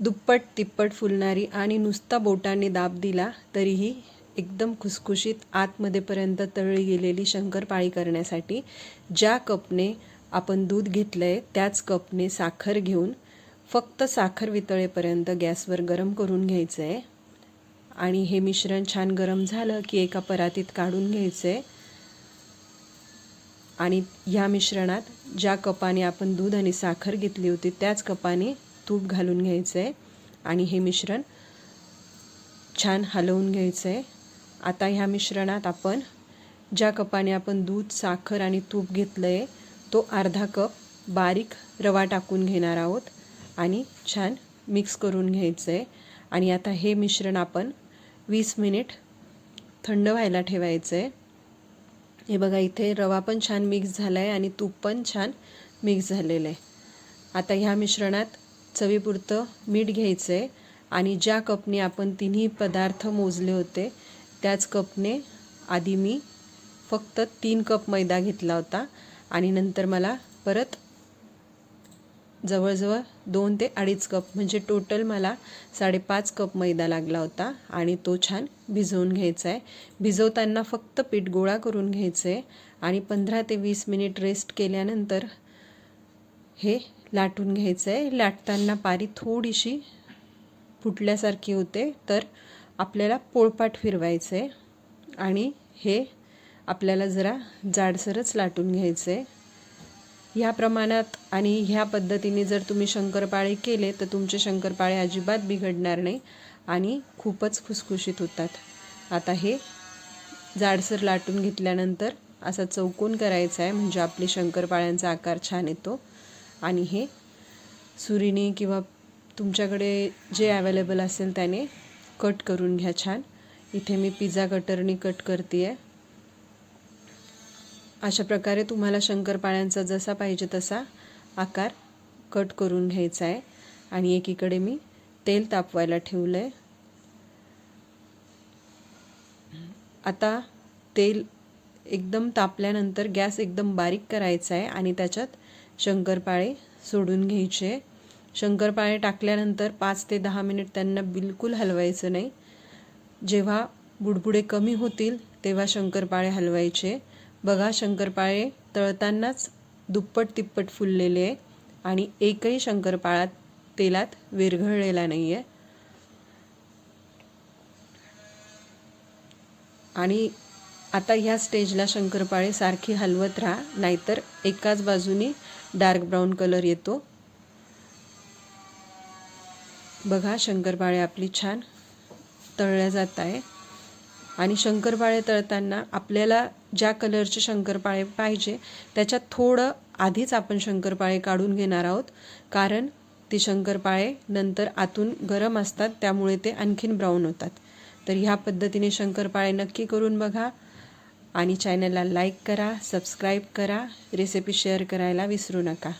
दुप्पट तिप्पट फुलणारी आणि नुसता बोटाने दाब दिला तरीही एकदम खुसखुशीत आतमध्येपर्यंत तळली गेलेली शंकरपाळी करण्यासाठी ज्या कपने आपण दूध घेतलं आहे त्याच कपने साखर घेऊन फक्त साखर वितळेपर्यंत गॅसवर गरम करून घ्यायचं आहे आणि हे मिश्रण छान गरम झालं की एका परातीत काढून घ्यायचं आहे आणि ह्या मिश्रणात ज्या कपाने आपण दूध आणि साखर घेतली होती त्याच कपाने तूप घालून घ्यायचं आहे आणि हे मिश्रण छान हलवून घ्यायचं आहे आता ह्या मिश्रणात आपण ज्या कपाने आपण दूध साखर आणि तूप घेतलं आहे तो अर्धा कप बारीक रवा टाकून घेणार आहोत आणि छान मिक्स करून घ्यायचं आहे आणि आता हे मिश्रण आपण वीस मिनिट थंड व्हायला ठेवायचं आहे हे बघा इथे रवा पण छान मिक्स झाला आहे आणि तूप पण छान मिक्स झालेलं आहे आता ह्या मिश्रणात चवीपुरतं मीठ घ्यायचं आहे आणि ज्या कपने आपण तिन्ही पदार्थ मोजले होते त्याच कपने आधी मी फक्त तीन कप मैदा घेतला होता आणि नंतर मला परत जवळजवळ दोन ते अडीच कप म्हणजे टोटल मला साडेपाच कप मैदा लागला होता आणि तो छान भिजवून घ्यायचा आहे भिजवताना फक्त पीठ गोळा करून घ्यायचं आहे आणि पंधरा ते वीस मिनिट रेस्ट केल्यानंतर हे लाटून घ्यायचं आहे लाटताना पारी थोडीशी फुटल्यासारखी होते तर आपल्याला पोळपाट फिरवायचं आहे आणि हे आपल्याला जरा जाडसरच लाटून घ्यायचं आहे ह्या प्रमाणात आणि ह्या पद्धतीने जर तुम्ही शंकरपाळे केले तर तुमचे शंकरपाळे अजिबात बिघडणार नाही आणि खूपच खुसखुशीत होतात. आता हे जाडसर लाटून घेतल्यानंतर असा चौकोन करायचा आहे म्हणजे आपली शंकरपाळ्यांचा आकार छान येतो. आणि हे सुरीने किंवा तुमच्याकडे जे अवेलेबल असेल त्याने कट करून घ्या छान. इथे मी पिझ्झा कटरनी कट करते आहे अशा प्रकारे तुम्हाला शंकरपाळ्यांचा जसा पाहिजे तसा आकार कट करून घ्यायचा आहे. आणि एकीकडे मी तेल तापवायला ठेवलं आहे आता तेल एकदम तापल्यानंतर गॅस एकदम बारीक करायचा आहे आणि त्याच्यात शंकरपाळे सोडून घ्यायचे. शंकरपाळे टाकल्यानंतर पाच ते दहा मिनिट त्यांना बिलकुल हलवायचं नाही. जेव्हा बुडबुडे कमी होतील तेव्हा शंकरपाळे हलवायचे. बघा शंकरपाळे तळतानाच दुप्पट तिप्पट फुललेले आहे आणि एकही शंकरपाळा तेलात विरघळलेला नाही आहे आणि आता ह्या स्टेजला शंकरपाळे सारखी हलवत राहा नाहीतर एकाच बाजूनी डार्क ब्राऊन कलर येतो. बघा शंकरपाळे आपली छान तळल्या जात आहे. आणि शंकरपाळे तळताना आपल्याला ज्या कलरचे शंकरपाळे पाहिजे त्याच्यात थोडं आधीच आपण शंकरपाळे काढून घेणार आहोत. कारण ती शंकरपाळे नंतर आतून गरम असतात त्यामुळे ते आणखीन ब्राऊन होतात. तर ह्या पद्धतीने शंकरपाळे नक्की करून बघा. आणि चॅनलला लाईक करा सबस्क्राईब करा रेसिपी शेअर करायला विसरू नका.